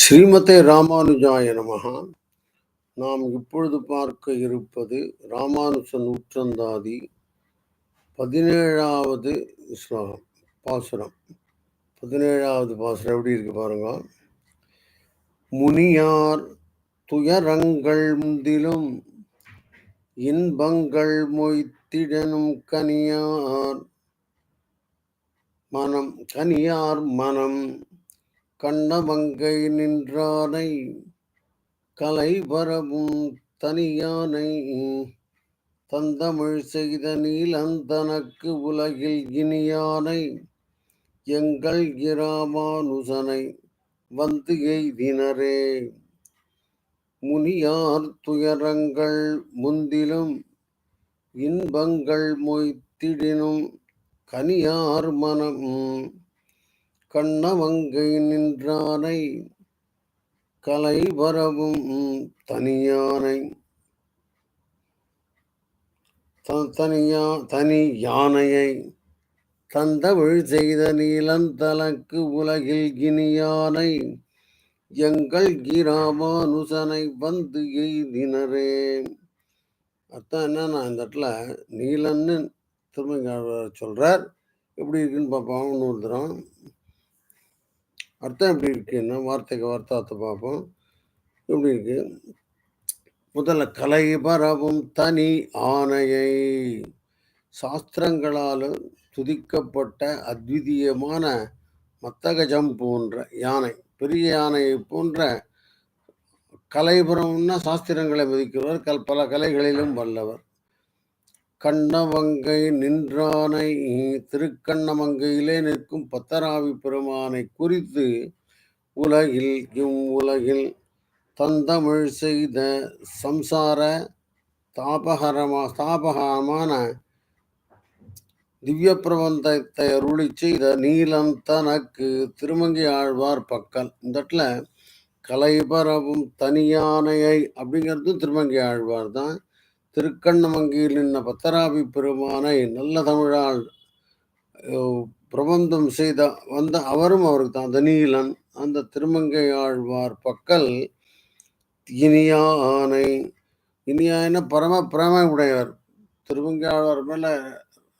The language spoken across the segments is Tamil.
ஸ்ரீமதே ராமானுஜாய நமகா நாம் இப்பொழுது பார்க்க இருப்பது ராமானுஜ நூற்றந்தாதி பதினேழாவது ஸ்லோகம் பாசுரம். பதினேழாவது பாசுரம் எப்படி இருக்கு பாருங்க. முனியார் துயரங்கள் முந்திலும் இன்பங்கள் மொய்த்திடனும் கனியார் மனம் கனியார் மனம். கண்ணமங்கை நின்றானை கலைபரமும் தனியானை தந்தமிழ் செய்த நீலந்தனக்கு உலகில் இனியானை எங்கள் இராமானுசனை வந்து எய்தினரே. முனியார் துயரங்கள் முந்திலும் இன்பங்கள் மொய்த்திடினும் கனியார் மனம் கண்ணமங்கை நின்றானை கலை வரவும் தனியானை த- தனியா தனி யானையை தந்தவிழ் செய்த நீலந்தலக்கு உலகில் கினியானை எங்கள் கிராமானுசனை வந்து எய்தினரே. அர்த்தம் என்னன்னா இந்த இடத்துல நீலன்னு திரும்ப சொல்கிறார் எப்படி இருக்குன்னு பார்ப்போம். இன்னொரு தரம். அர்த்தம் எப்படி இருக்குன்னா வார்த்தைக்கு வார்த்தாத்தை பார்ப்போம். எப்படி இருக்கு? முதல்ல கலை பரவும் தனி ஆணையை. சாஸ்திரங்களால் துதிக்கப்பட்ட அத்விதீயமான மத்தகஜம் போன்ற யானை பெரிய யானையை போன்ற கலைபுரம்னா சாஸ்திரங்களை மதிக்கிறவர் கல் பல கலைகளிலும் வல்லவர். கண்ணமங்கை நின்றானை திருக்கண்ணமங்கையிலே நிற்கும் பத்தராவி பெருமானை குறித்து உலகில் இம் உலகில் தந்தமிழ் செய்த சம்சார தாபகரமா தாபகரமான திவ்ய பிரபந்தத்தை அருளி செய்த நீலம் தனக்கு திருமங்கி ஆழ்வார் பக்கல். இந்த இடத்துல கலைபரவும் தனியானையை அப்படிங்கிறதும் திருமங்கி ஆழ்வார் தான். திருக்கண்ணமங்கியில் நின்ன பத்தராபி பெருமானை நல்ல தமிழால் பிரபந்தம் செய்த வந்த அவரும் அவருக்கு தான். அந்த அந்த திருமங்கை ஆழ்வார் பக்கல் இனியானை இனியான பரம பிரம உடையவர். திருமங்கை ஆழ்வார் மேலே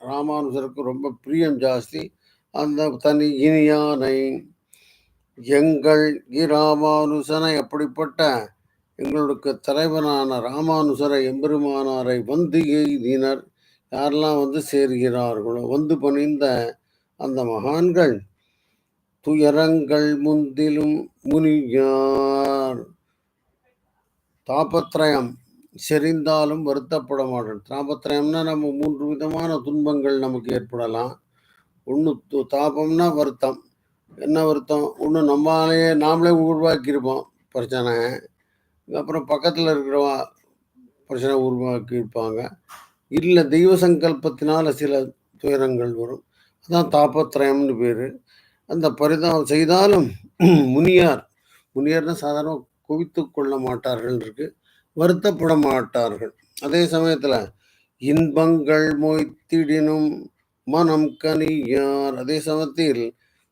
ராமானுஜருக்கு ரொம்ப பிரியம் ஜாஸ்தி. அந்த தனி இனியானை எங்கள் இராமானுசனை அப்படிப்பட்ட எங்களுக்கு தலைவனான ராமானுசரை எம்பெருமானாரை வந்து எய்தினர். யாரெல்லாம் வந்து சேர்கிறார்களோ வந்து பணிந்த அந்த மகான்கள் துயரங்கள் முந்திலும் முனியார். தாபத்ரயம் செறிந்தாலும் வருத்தப்பட மாட்டோம் தாபத்ரயம்னா நம்ம மூன்று விதமான துன்பங்கள் நமக்கு ஏற்படலாம். ஒன்று தாபம்னா வருத்தம். என்ன வருத்தம்? ஒன்று நம்மளாலேயே நாமளே உருவாக்கியிருப்போம். பிரச்சனை. அப்புறம் பக்கத்தில் இருக்கிறவா பிரச்சனை உருவாக்கி இருப்பாங்க இல்லை தெய்வ சங்கல்பத்தினால் சில துயரங்கள் வரும். அதான் தாபத்ரயம்னு பேர். அந்த பரிதாபம் செய்தாலும் முனியார் முனியார்னா சாதாரண குவித்து கொள்ள மாட்டார்கள் இருக்கு. வருத்தப்பட மாட்டார்கள். அதே சமயத்தில் இன்பங்கள் மொய்த்திடினும் மனம் கனியார். அதே சமயத்தில்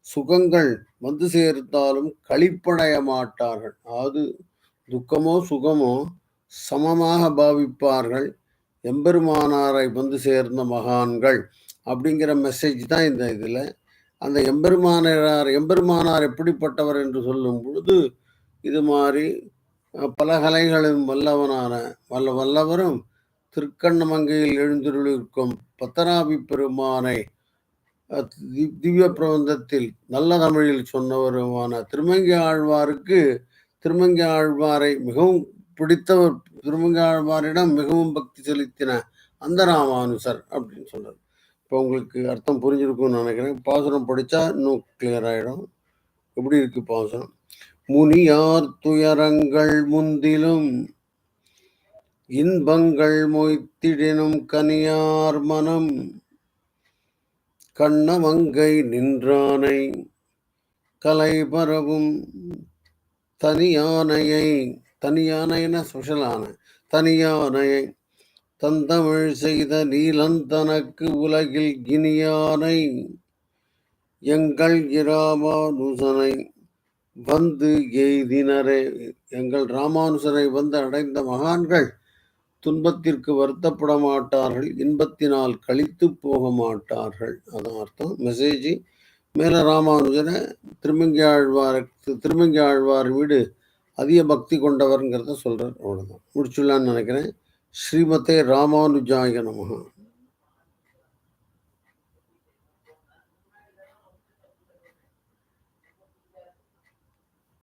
சுகங்கள் வந்து சேர்த்தாலும் களிப்படைய மாட்டார்கள். அது துக்கமோ சுகமோ சமமாக பாவிப்பார்கள். எம்பெருமானாரை வந்து சேர்ந்த மகான்கள் அப்படிங்கிற மெசேஜ் தான் இந்த இதில். அந்த எம்பெருமானார் எம்பெருமானார் எப்படிப்பட்டவர் என்று சொல்லும் பொழுது இது மாதிரி பல கலைகளின் வல்லவனான வல்ல வல்லவரும் திருக்கண்ணமங்கையில் எழுந்திருக்கும் பத்தராபி பெருமானை தி- திவ்ய பிரபந்தத்தில் நல்ல தமிழில் சொன்னவருமான திருமங்கி ஆழ்வாருக்கு திருமங்கை ஆழ்வாரை மிகவும் பிடித்தவர். திருமங்கை ஆழ்வாரிடம் மிகவும் பக்தி செலுத்தின அந்த ராமானுசர் அப்படின்னு சொன்னார் இப்போ உங்களுக்கு அர்த்தம் புரிஞ்சிருக்கும்னு நினைக்கிறேன். பாசுரம் படித்தா இன்னும் கிளியர் ஆகிடும் எப்படி இருக்கு பாசுரம்? முனியார் துயரங்கள் முந்திலும் இன்பங்கள் மொய்த்திடினும் கனியார் மனம் கண்ணமங்கை நின்றானை கலை பரவும் தனியானையை தனியானைன ஸ்பெஷலான தனியானையை தந்தமிழ் செய்த நீலன் தனக்கு உலகில் கினியானை எங்கள் இராமானுசனை வந்து எய்தினரே. எங்கள் ராமானுசனை வந்து அடைந்த மகான்கள் துன்பத்திற்கு வருத்தப்பட மாட்டார்கள் இன்பத்தினால் கழித்து போக மாட்டார்கள் அதான் அர்த்தம் மெசேஜ் மேலே ராமானுஜனை திருமங்கி ஆழ்வார் திருமங்கி ஆழ்வார் வீடு அதிக பக்தி கொண்டவர்ங்கிறத சொல்கிறார் அவ்வளோதான் முடிச்சுடலான்னு நினைக்கிறேன். ஸ்ரீமதே ராமானுஜாய நமகா